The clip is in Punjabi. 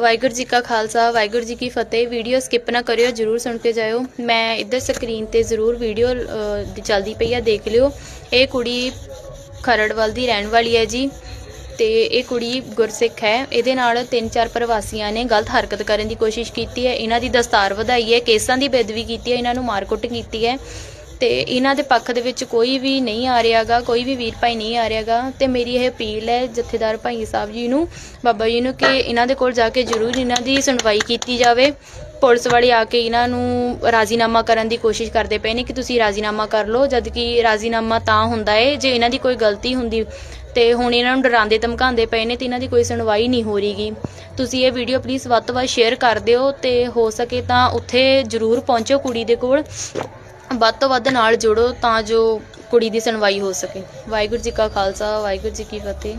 ਵਾਹਿਗੁਰੂ ਜੀ ਕਾ ਖਾਲਸਾ, ਵਾਹਿਗੁਰੂ ਜੀ ਕੀ ਫਤਿਹ। ਵੀਡੀਓ ਸਕਿਪ ਨਾ ਕਰਿਓ, ਜਰੂਰ ਸੁਣ ਕੇ ਜਾਇਓ। ਮੈਂ ਇੱਧਰ ਸਕਰੀਨ ਤੇ ਜ਼ਰੂਰ ਵੀਡੀਓ ਚੱਲਦੀ ਪਈ ਆ, ਦੇਖ ਲਿਓ। ਇਹ ਕੁੜੀ ਖਰੜਵਲ ਦੀ ਰਹਿਣ ਵਾਲੀ ਹੈ ਜੀ ਤੇ ਇਹ ਕੁੜੀ ਗੁਰਸਿੱਖ ਹੈ। ਇਹਦੇ ਨਾਲ ਤਿੰਨ ਚਾਰ ਪ੍ਰਵਾਸੀਆਂ ਨੇ ਗਲਤ ਹਰਕਤ ਕਰਨ ਦੀ ਕੋਸ਼ਿਸ਼ ਕੀਤੀ ਹੈ। ਇਹਨਾਂ ਦੀ ਦਸਤਾਰ ਵਧਾਈ ਹੈ, ਕੇਸਾਂ ਦੀ ਬੇਦਬੀ ਕੀਤੀ ਹੈ, ਇਹਨਾਂ ਨੂੰ ਮਾਰਕੁੱਟ ਕੀਤੀ ਹੈ। ਤੇ ਇਹਨਾਂ ਦੇ ਪੱਖ ਦੇ ਵਿੱਚ ਕੋਈ ਵੀ ਨਹੀਂ ਆ ਰਿਹਾਗਾ, ਕੋਈ ਵੀ ਵੀਰ ਭਾਈ ਨਹੀਂ ਆ ਰਿਹਾਗਾ ਤੇ ਮੇਰੀ ਇਹ ਅਪੀਲ ਹੈ ਜਥੇਦਾਰ ਭਾਈ ਸਾਹਿਬ ਜੀ ਨੂੰ, ਬਾਬਾ ਜੀ ਨੂੰ ਕਿ ਇਹਨਾਂ ਦੇ ਕੋਲ ਜਾ ਕੇ ਜ਼ਰੂਰ ਇਹਨਾਂ ਦੀ ਸੁਣਵਾਈ ਕੀਤੀ ਜਾਵੇ। ਪੁਲਿਸ ਵਾਲੇ ਆ ਕੇ ਇਹਨਾਂ ਨੂੰ ਰਾਜ਼ੀਨਾਮਾ ਕਰਨ ਦੀ ਕੋਸ਼ਿਸ਼ ਕਰਦੇ ਪਏ ਨੇ ਕਿ ਤੁਸੀਂ ਰਾਜ਼ੀਨਾਮਾ ਕਰ ਲਓ ਜਦ ਕਿ ਰਾਜ਼ੀਨਾਮਾ ਤਾਂ ਹੁੰਦਾ ਏ ਜੇ ਇਹਨਾਂ ਦੀ ਕੋਈ ਗਲਤੀ ਹੁੰਦੀ ਤੇ ਹੁਣ ਇਹਨਾਂ ਨੂੰ ਡਰਾਉਂਦੇ ਧਮਕਾਉਂਦੇ ਪਏ ਨੇ ਤੇ ਇਹਨਾਂ ਦੀ ਕੋਈ ਸੁਣਵਾਈ ਨਹੀਂ ਹੋ ਰਹੀਗੀ। ਤੁਸੀਂ ਇਹ ਵੀਡੀਓ ਪਲੀਜ਼ ਵੱਧ ਤੋਂ ਵੱਧ ਸ਼ੇਅਰ ਕਰ ਦਿਓ ਤੇ ਹੋ ਸਕੇ ਤਾਂ ਉੱਥੇ ਜ਼ਰੂਰ ਪਹੁੰਚੋ ਕੁੜੀ ਦੇ ਕੋਲ। ਵੱਧ ਤੋਂ ਵੱਧ ਨਾਲ ਜੁੜੋ ਤਾਂ ਜੋ ਕੁੜੀ ਦੀ ਸੁਣਵਾਈ ਹੋ ਸਕੇ। ਵਾਹਿਗੁਰੂ ਜੀ ਕਾ ਖਾਲਸਾ, ਵਾਹਿਗੁਰੂ ਜੀ ਕੀ ਫਤਿਹ।